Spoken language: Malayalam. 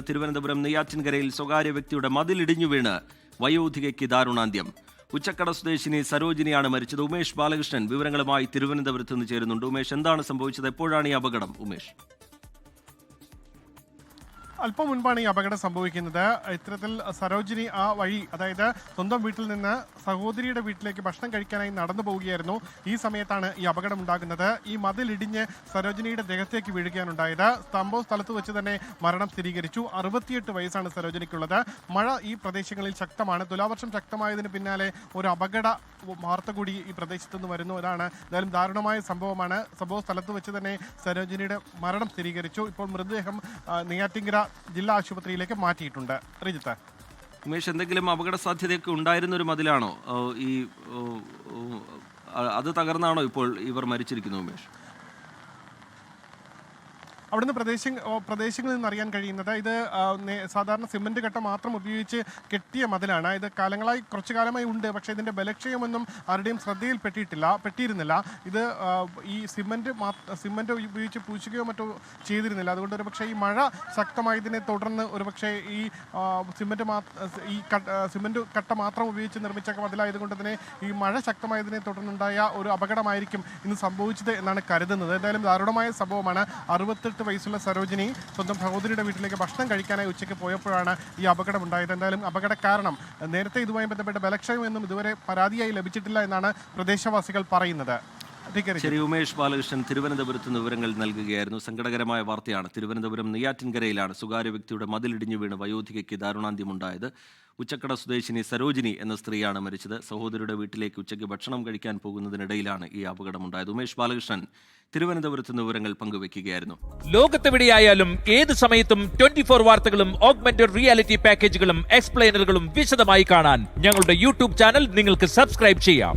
തിരുവനന്തപുരം നെയ്യാറ്റിൻകരയിൽ സ്വകാര്യ വ്യക്തിയുടെ മതിലിടിഞ്ഞു വീണ് വയോധികയ്ക്ക് ദാരുണാന്ത്യം. ഉച്ചക്കട സ്വദേശിനി സരോജിനിയാണ് മരിച്ചത്. ഉമേഷ് ബാലകൃഷ്ണൻ വിവരങ്ങളുമായി തിരുവനന്തപുരത്ത് നിന്ന് ചേരുന്നുണ്ട്. ഉമേഷ് എന്താണ് സംഭവിച്ചത്? എപ്പോഴാണ് ഈ അപകടം? ഉമേഷ്. അല്പം മുൻപാണ് ഈ അപകടം സംഭവിക്കുന്നത്. ഇത്തരത്തിൽ സരോജിനി ആ വഴി അതായത് സ്വന്തം വീട്ടിൽ നിന്ന് സഹോദരിയുടെ വീട്ടിലേക്ക് ഭക്ഷണം കഴിക്കാനായി നടന്നു പോവുകയായിരുന്നു. ഈ സമയത്താണ് ഈ അപകടം ഉണ്ടാകുന്നത്. ഈ മതിലിടിഞ്ഞ് സരോജിനിയുടെ ദേഹത്തേക്ക് വീഴുകയാണ് ഉണ്ടായത് സംഭവ സ്ഥലത്ത് വെച്ച് തന്നെ മരണം സ്ഥിരീകരിച്ചു. അറുപത്തിയെട്ട് വയസ്സാണ് സരോജിനിക്കുള്ളത്. മഴ ഈ പ്രദേശങ്ങളിൽ ശക്തമാണ്. തുലാവർഷം ശക്തമായതിന് പിന്നാലെ ഒരു അപകട വാർത്ത കൂടി ഈ പ്രദേശത്തു നിന്ന് വരുന്നു. അതാണ് എന്തായാലും ദാരുണമായ സംഭവമാണ്. സംഭവ സ്ഥലത്ത് വെച്ച് തന്നെ സരോജിനിയുടെ മരണം സ്ഥിരീകരിച്ചു. ഇപ്പോൾ മൃതദേഹം നെയ്യാറ്റിങ്കര ജില്ലാ ആശുപത്രിയിലേക്ക് മാറ്റിയിട്ടുണ്ട്. റിജിത്ത്. ഉമേഷ് എന്തെങ്കിലും അപകട സാധ്യതയൊക്കെ ഉണ്ടായിരുന്ന ഒരു മതിലാണോ ഈ അത് തകർന്നാണോ ഇപ്പോൾ ഇവർ മരിച്ചിരിക്കുന്നത് ഉമേഷ്? അവിടുന്ന് പ്രദേശ പ്രദേശങ്ങളിൽ നിന്ന് അറിയാൻ കഴിയുന്നത് ഇത് സാധാരണ സിമന്റ് കെട്ട മാത്രം ഉപയോഗിച്ച് കെട്ടിയ മതിലാണ്. ഇത് കാലങ്ങളായി കുറച്ചു കാലമായി ഉണ്ട്. പക്ഷെ ഇതിന്റെ ബലക്ഷയമൊന്നും ആരുടെയും ശ്രദ്ധയിൽപ്പെട്ടിട്ടില്ല പെട്ടിയിരുന്നില്ല ഇത് ഈ സിമന്റ് സിമന്റ് ഉപയോഗിച്ച് പൂശുകയോ മറ്റോ ചെയ്തിരുന്നില്ല. അതുകൊണ്ട് ഒരു പക്ഷേ ഈ മഴ ശക്തമായതിനെ തുടർന്ന് ഒരുപക്ഷെ ഈ സിമന്റ് ഈ സിമന്റ് കട്ട മാത്രം ഉപയോഗിച്ച് നിർമ്മിച്ച മതിലായതുകൊണ്ട് തന്നെ ഈ മഴ ശക്തമായതിനെ തുടർന്നുണ്ടായ ഒരു അപകടമായിരിക്കും ഇന്ന് സംഭവിച്ചത് എന്നാണ് കരുതുന്നത്. എന്തായാലും ദാരുണമായ സംഭവമാണ്. അറുപത്തെട്ട് വയസ്സുള്ള സരോജിനി സ്വന്തം സഹോദരിയുടെ വീട്ടിലേക്ക് ഭക്ഷണം കഴിക്കാനായി ഉച്ചയ്ക്ക് പോയപ്പോഴാണ് ഈ അപകടം ഉണ്ടായത് എന്തായാലും അപകട കാരണം നേരത്തെ ഇതുമായി ബന്ധപ്പെട്ട ബലക്ഷയമൊന്നും ഇതുവരെ പരാതിയായി ലഭിച്ചിട്ടില്ല എന്നാണ് പ്രദേശവാസികൾ പറയുന്നത്. ശരി ഉമേഷ് ബാലകൃഷ്ണൻ തിരുവനന്തപുരത്ത് നിന്ന് വിവരങ്ങൾ നൽകുകയായിരുന്നു. സങ്കടകരമായ വാർത്തയാണ്. തിരുവനന്തപുരം നെയ്യാറ്റിൻകരയിലാണ് സ്വകാര്യ വ്യക്തിയുടെ മതിലിടിഞ്ഞു വീണ് വയോധികയ്ക്ക് ദാരുണാന്ത്യമുണ്ടായത്. ഉച്ചക്കട സ്വദേശിനി സരോജിനി എന്ന സ്ത്രീയാണ് മരിച്ചത്. സഹോദരിയുടെ വീട്ടിലേക്ക് ഉച്ചയ്ക്ക് ഭക്ഷണം കഴിക്കാൻ പോകുന്നതിനിടയിലാണ് ഈ അപകടമുണ്ടായത്. ഉമേഷ് ബാലകൃഷ്ണൻ തിരുവനന്തപുരത്ത് നിന്ന് വിവരങ്ങൾ പങ്കുവയ്ക്കുകയായിരുന്നു. ലോകത്തെവിടെയായാലും ഏത് സമയത്തും ട്വന്റി ഫോർ വാർത്തകളും ഓഗ്മെന്റഡ് റിയാലിറ്റി പാക്കേജുകളും എക്സ്പ്ലെയിനറുകളും വിശദമായി കാണാൻ ഞങ്ങളുടെ യൂട്യൂബ് ചാനൽ നിങ്ങൾക്ക് സബ്സ്ക്രൈബ് ചെയ്യാം.